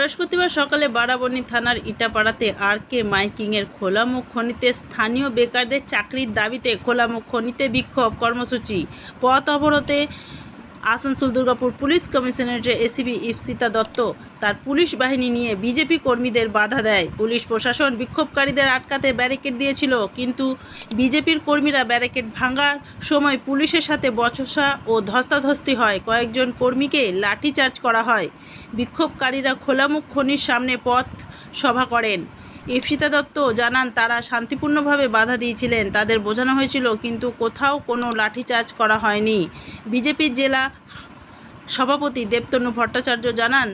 বৃহস্পতিবার সকালে বারাবণী থানার ইটাপাড়াতে আর কে মাইকিংয়ের খোলামুখ খনিতে স্থানীয় বেকারদের চাকরির দাবিতে খোলামুখ খনিতে বিক্ষোভ কর্মসূচি। পথ অবরোধে আসানসোল দুর্গাপুর পুলিশ কমিশনারেটের এসিবি ইপসিতা দত্ত তার পুলিশ বাহিনী নিয়ে বিজেপি কর্মীদের বাধা দেয়। পুলিশ প্রশাসন বিক্ষোভকারীদের আটকাতে ব্যারিকেড দিয়েছিল, কিন্তু বিজেপির কর্মীরা ব্যারিকেড ভাঙার সময় পুলিশের সাথে বচসা ও ধস্তাধস্তি হয়। কয়েকজন কর্মীকে লাঠিচার্জ করা হয়। বিক্ষোভকারীরা খোলামুখ খনির সামনে পথ সভা করেন। ইপসিতা দত্ত জানান, তারা শান্তিপূর্ণভাবে বাধা দিয়েছিলেন। তাদের বোঝানো হয়েছিল, কিন্তু কোথাও কোনো লাঠিচার্জ করা হয়নি। বিজেপির জেলা সভাপতি দেবতনু ভট্টাচার্য জানান,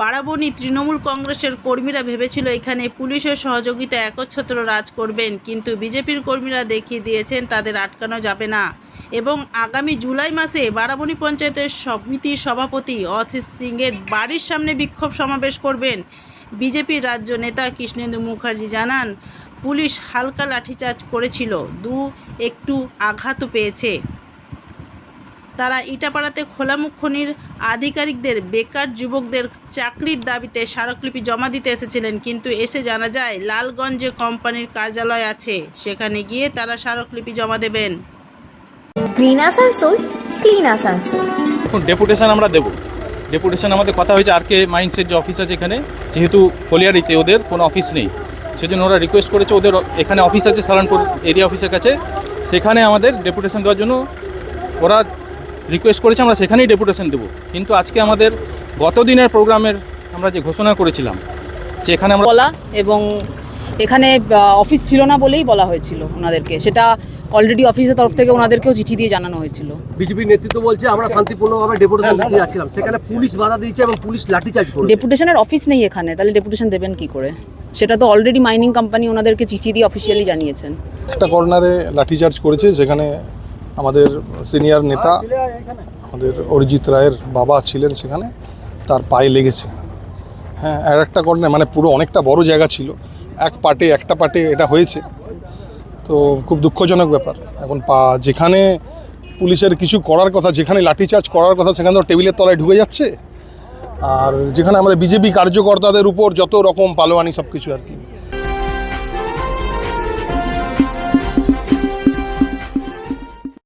বারাবণী তৃণমূল কংগ্রেসের কর্মীরা ভেবেছিল এখানে পুলিশের সহযোগিতা একচ্ছত্র রাজ করবেন, কিন্তু বিজেপির কর্মীরা দেখিয়ে দিয়েছেন তাদের আটকানো যাবে না। এবং আগামী জুলাই মাসে বারাবণী পঞ্চায়েতের সমিতির সভাপতি অসিত সিংয়ের বাড়ির সামনে বিক্ষোভ সমাবেশ করবেন। বিজেপির রাজ্য নেতা কৃষ্ণেন্দু মুখার্জি জানান পুলিশ হালকা লাঠিচার্জ করেছিল দু একটু আঘাতও পেয়েছে। তারা ইটাপাড়াতে খোলামুখ খনির আধিকারিকদের বেকার যুবকদের চাকরির দাবিতে স্মারকলিপি জমা দিতে এসেছিলেন কিন্তু এসে জানা যায় লালগঞ্জে কোম্পানির কার্যালয় আছে সেখানে গিয়ে তারা স্মারকলিপি জমা দেবেন। Green Asansol clean Asansol. Deputation আমরা দেবো। ডেপুটেশন আমাদের কথা হয়েছে আর কে মাইন্সের যে অফিস আছে এখানে, যেহেতু কলিয়ারিতে ওদের কোনো অফিস নেই। সেজন্য ওরা রিকোয়েস্ট করেছে, ওদের এখানে অফিস আছে, সালানপুর এরিয়া অফিসের কাছে। সেখানে আমাদের ডেপুটেশন দেওয়ার জন্য ওরা রিকোয়েস্ট করেছে, আমরা সেখানেই ডেপুটেশন দেবো। কিন্তু আজকে আমাদের গত দিনের প্রোগ্রামের আমরা যে ঘোষণা করেছিলাম, যে এখানে আমরা বলা এবং এখানে অফিস ছিল না বলেই বলা হয়েছিল ওনাদেরকে। সেটা অলরেডি অফিসের তরফ থেকে ওনাদেরকেও চিঠি দিয়ে জানানো হয়েছিল। বিজেপির নেতৃত্ব বলছে আমরা শান্তিপূর্ণভাবে ডেপুটেশন দিতে যাচ্ছিলাম। সেখানে পুলিশ বাধা দিয়েছে এবং পুলিশ লাঠিচার্জ করেছে। ডেপুটেশনের অফিস নেই এখানে তাহলে ডেপুটেশন দেবেন কি করে? সেটা তো অলরেডি মাইনিং কোম্পানি ওনাদেরকে চিঠি দিয়ে অফিসিয়ালি জানিয়েছেন। একটা কর্নারে লাঠিচার্জ করেছে যেখানে আমাদের সিনিয়র নেতা আমাদের অরিজিৎ রায়ের বাবা ছিলেন সেখানে তার পায়ে লেগেছে। হ্যাঁ আর একটা কর্নার মানে পুরো অনেকটা বড় জায়গা ছিল। এক পাটে একটা পাটে এটা হয়েছে। তো খুব দুঃখজনক ব্যাপার। এখন পা, যেখানে পুলিশের কিছু করার কথা, যেখানে লাঠিচার্জ করার কথা, সেখানে তো টেবিলের তলায় ঢুকে যাচ্ছে। আর যেখানে আমাদের বিজেপি কার্যকর্তাদের উপর যত রকম পালোয়ানি সব কিছু আর কি।